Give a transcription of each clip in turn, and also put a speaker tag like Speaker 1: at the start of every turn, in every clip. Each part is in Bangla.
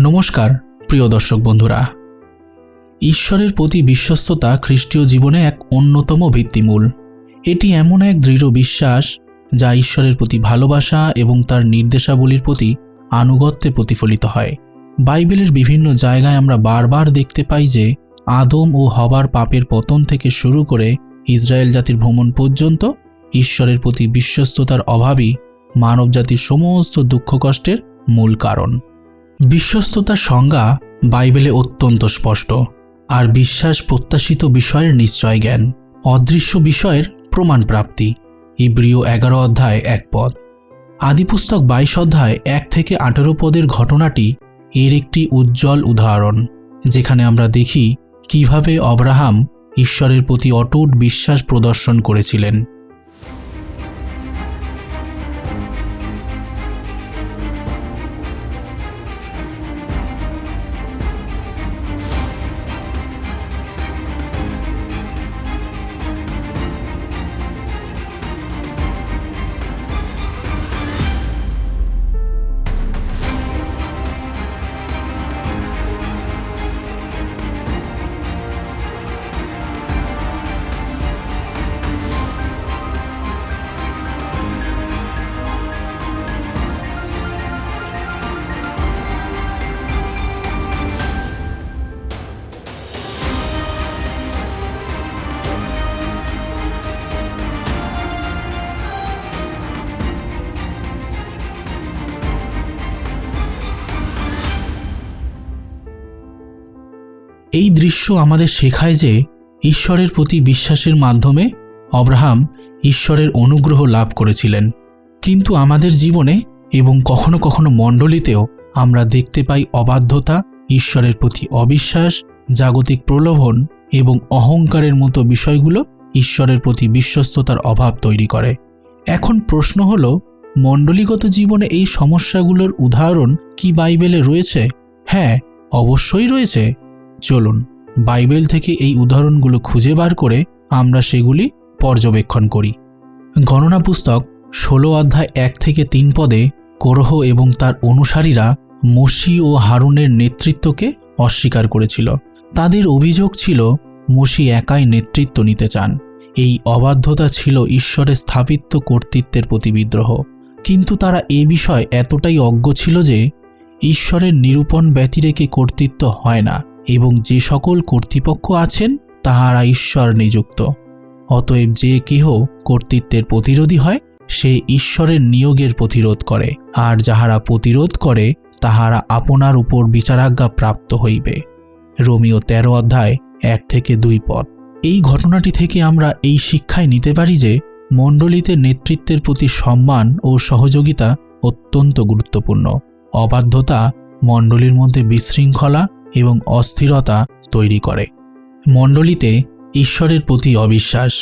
Speaker 1: নমস্কার, প্রিয় দর্শক বন্ধুরা। ঈশ্বরের প্রতি বিশ্বস্ততা খ্রিস্টীয় জীবনে এক অন্যতম ভিত্তিমূল। এটি এমন এক দৃঢ় বিশ্বাস যা ঈশ্বরের প্রতি ভালোবাসা এবং তার নির্দেশাবলীর প্রতি আনুগত্যে প্রতিফলিত হয়। বাইবেলের বিভিন্ন জায়গায় আমরা বারবার দেখতে পাই যে আদম ও হবার পাপের পতন থেকে শুরু করে ইসরায়েল জাতির ভ্রমণ পর্যন্ত ঈশ্বরের প্রতি বিশ্বস্ততার অভাবই মানবজাতির সমস্ত দুঃখ কষ্টের মূল কারণ। বিশ্বস্ততার সংজ্ঞা বাইবেলে অত্যন্ত স্পষ্ট, আর বিশ্বাস প্রত্যাশিত বিষয়ের নিশ্চয় জ্ঞান, অদৃশ্য বিষয়ের প্রমাণ প্রাপ্তি। ইব্রিয় এগারো অধ্যায় এক পদ। আদিপুস্তক বাইশ অধ্যায় এক থেকে আঠেরো পদের ঘটনাটি এর একটি উজ্জ্বল উদাহরণ, যেখানে আমরা দেখি কীভাবে অব্রাহাম ঈশ্বরের প্রতি অটুট বিশ্বাস প্রদর্শন করেছিলেন। এই দৃশ্য আমাদের শেখায় যে ঈশ্বরের প্রতি বিশ্বাসের মাধ্যমে অব্রাহাম ঈশ্বরের অনুগ্রহ লাভ করেছিলেন। কিন্তু আমাদের জীবনে এবং কখনো কখনো মণ্ডলীতেও আমরা দেখতে পাই অবাধ্যতা, ঈশ্বরের প্রতি অবিশ্বাস, জাগতিক প্রলোভন এবং অহংকারের মতো বিষয়গুলো ঈশ্বরের প্রতি বিশ্বস্ততার অভাব তৈরি করে। এখন প্রশ্ন হল, মণ্ডলীগত জীবনে এই সমস্যাগুলোর উদাহরণ কি বাইবেলে রয়েছে? হ্যাঁ অবশ্যই রয়েছে। চলুন, বাইবেল থেকে এই উদাহরণগুলো খুঁজে বার করে আমরা সেগুলি পর্যবেক্ষণ করি। গণনা পুস্তক ষোলো অধ্যায় এক থেকে তিন পদে কোরহ এবং তার অনুসারীরা মসি ও হারুনের নেতৃত্বকে অস্বীকার করেছিল। তাদের অভিযোগ ছিল, মসি একাই নেতৃত্ব নিতে চান। এই অবাধ্যতা ছিল ঈশ্বরের স্থাপিত কর্তৃত্বের প্রতি বিদ্রোহ। কিন্তু তারা এ বিষয়ে এতটাই অজ্ঞ ছিল যে, ঈশ্বরের নিরূপণ ব্যতিরেকে কর্তৃত্ব হয় না। এবং যে সকল কর্তৃপক্ষ আছেন, তাহারা ঈশ্বর নিযুক্ত। অতএব যে কেহ কর্তৃত্বের প্রতিরোধী হয়, সে ঈশ্বরের নিয়োগের প্রতিরোধ করে, আর যাহারা প্রতিরোধ করে, তাহারা আপনার উপর বিচারাজ্ঞা প্রাপ্ত হইবে। রোমিও তেরো অধ্যায় এক থেকে দুই পদ। এই ঘটনাটি থেকে আমরা এই শিক্ষায় নিতে পারি যে, মণ্ডলীতে নেতৃত্বের প্রতি সম্মান ও সহযোগিতা অত্যন্ত গুরুত্বপূর্ণ। অবাধ্যতা মণ্ডলীর মধ্যে বিশৃঙ্খলা এবং অস্থিরতা তৈরি করে। মণ্ডলীতে ঈশ্বরের প্রতি অবিশ্বাস।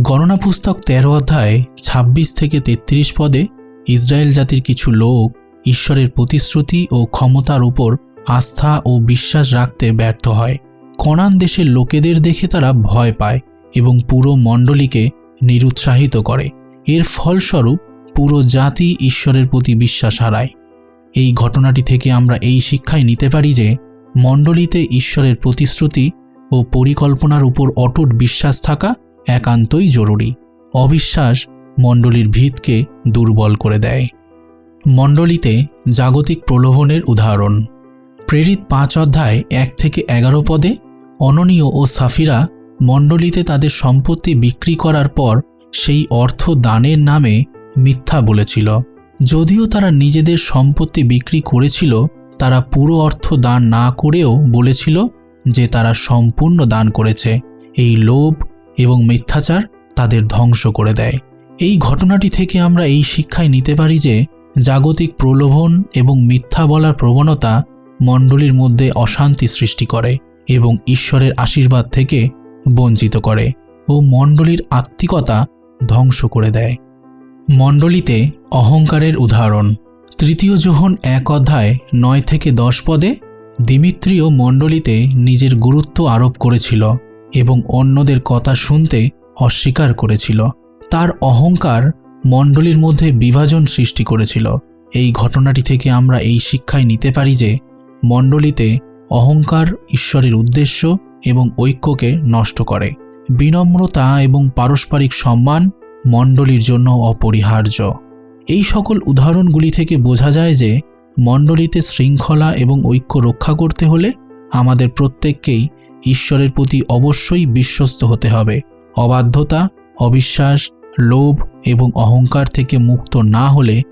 Speaker 1: গণনা পুস্তক তেরো অধ্যায় ২৬ থেকে ৩৩ পদে ইসরায়েল জাতির কিছু লোক ঈশ্বরের প্রতিশ্রুতি ও ক্ষমতার উপর আস্থা ও বিশ্বাস রাখতে ব্যর্থ হয়। কনান দেশের লোকেদের দেখে তারা ভয় পায় এবং পুরো মণ্ডলীকে নিরুৎসাহিত করে। এর ফলস্বরূপ পুরো জাতি ঈশ্বরের প্রতি বিশ্বাস হারায়। এই ঘটনাটি থেকে আমরা এই শিক্ষায় নিতে পারি যে মণ্ডলীতে ঈশ্বরের প্রতিশ্রুতি ও পরিকল্পনার উপর অটুট বিশ্বাস থাকা একান্তই জরুরি। অবিশ্বাস মণ্ডলীর ভিতকে দুর্বল করে দেয়। মণ্ডলীতে জাগতিক প্রলোভনের উদাহরণ। প্রেরিত পাঁচ অধ্যায় এক থেকে এগারো পদে অননীয় ও সাফিরা মণ্ডলীতে তাদের সম্পত্তি বিক্রি করার পর সেই অর্থ দানের নামে মিথ্যা বলেছিল। যদিও তারা নিজেদের সম্পত্তি বিক্রি করেছিল তারা পুরো অর্থ দান না করেও বলেছিল যে তারা সম্পূর্ণ দান করেছে। এই লোভ এবং মিথ্যাচার তাদের ধ্বংস করে দেয়। এই ঘটনাটি থেকে আমরা এই শিক্ষায় নিতে পারি যে জাগতিক প্রলোভন এবং মিথ্যা বলার প্রবণতা মণ্ডলীর মধ্যে অশান্তি সৃষ্টি করে এবং ঈশ্বরের আশীর্বাদ থেকে বঞ্চিত করে ও মণ্ডলীর আত্মিকতা ধ্বংস করে দেয়। মণ্ডলীতে অহংকারের উদাহরণ। তৃতীয় যোহন এক অধ্যায় নয় থেকে দশ পদে দিমিত্রিও মণ্ডলীতে নিজের গুরুত্ব আরোপ করেছিল এবং অন্যদের কথা শুনতে অস্বীকার করেছিল। তার অহংকার মণ্ডলীর মধ্যে বিভাজন সৃষ্টি করেছিল। এই ঘটনাটি থেকে আমরা এই শিক্ষায় নিতে পারি যে মণ্ডলীতে অহংকার ঈশ্বরের উদ্দেশ্য এবং ঐক্যকে নষ্ট করে। বিনম্রতা এবং পারস্পরিক সম্মান মণ্ডলীর জন্য অপরিহার্য। এই সকল উদাহরণগুলি থেকে বোঝা যায় যে মণ্ডলীতে শৃঙ্খলা এবং ঐক্য রক্ষা করতে হলে আমাদের প্রত্যেককেই ঈশ্বরের প্রতি অবশ্যই বিশ্বস্ত হতে হবে। অবাধ্যতা, অবিশ্বাস, লোভ এবং অহংকার থেকে মুক্ত না হলে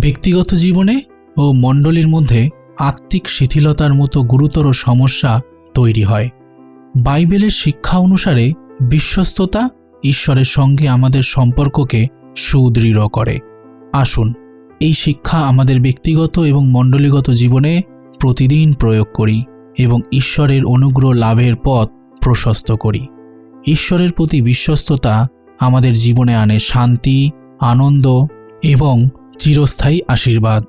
Speaker 1: ব্যক্তিগত জীবনে ও মণ্ডলীর মধ্যে আত্মিক শিথিলতার মতো গুরুতর সমস্যা তৈরি হয়। বাইবেলের শিক্ষা অনুসারে বিশ্বস্ততা ঈশ্বরের সঙ্গে আমাদের সম্পর্ককে সুদৃঢ় করে। আসুন, এই শিক্ষা আমাদের ব্যক্তিগত এবং মণ্ডলীগত জীবনে প্রতিদিন প্রয়োগ করি এবং ঈশ্বরের অনুগ্রহ লাভের পথ প্রশস্ত করি। ঈশ্বরের প্রতি বিশ্বস্ততা আমাদের জীবনে আনে শান্তি, আনন্দ এবং চিরস্থায়ী আশীর্বাদ।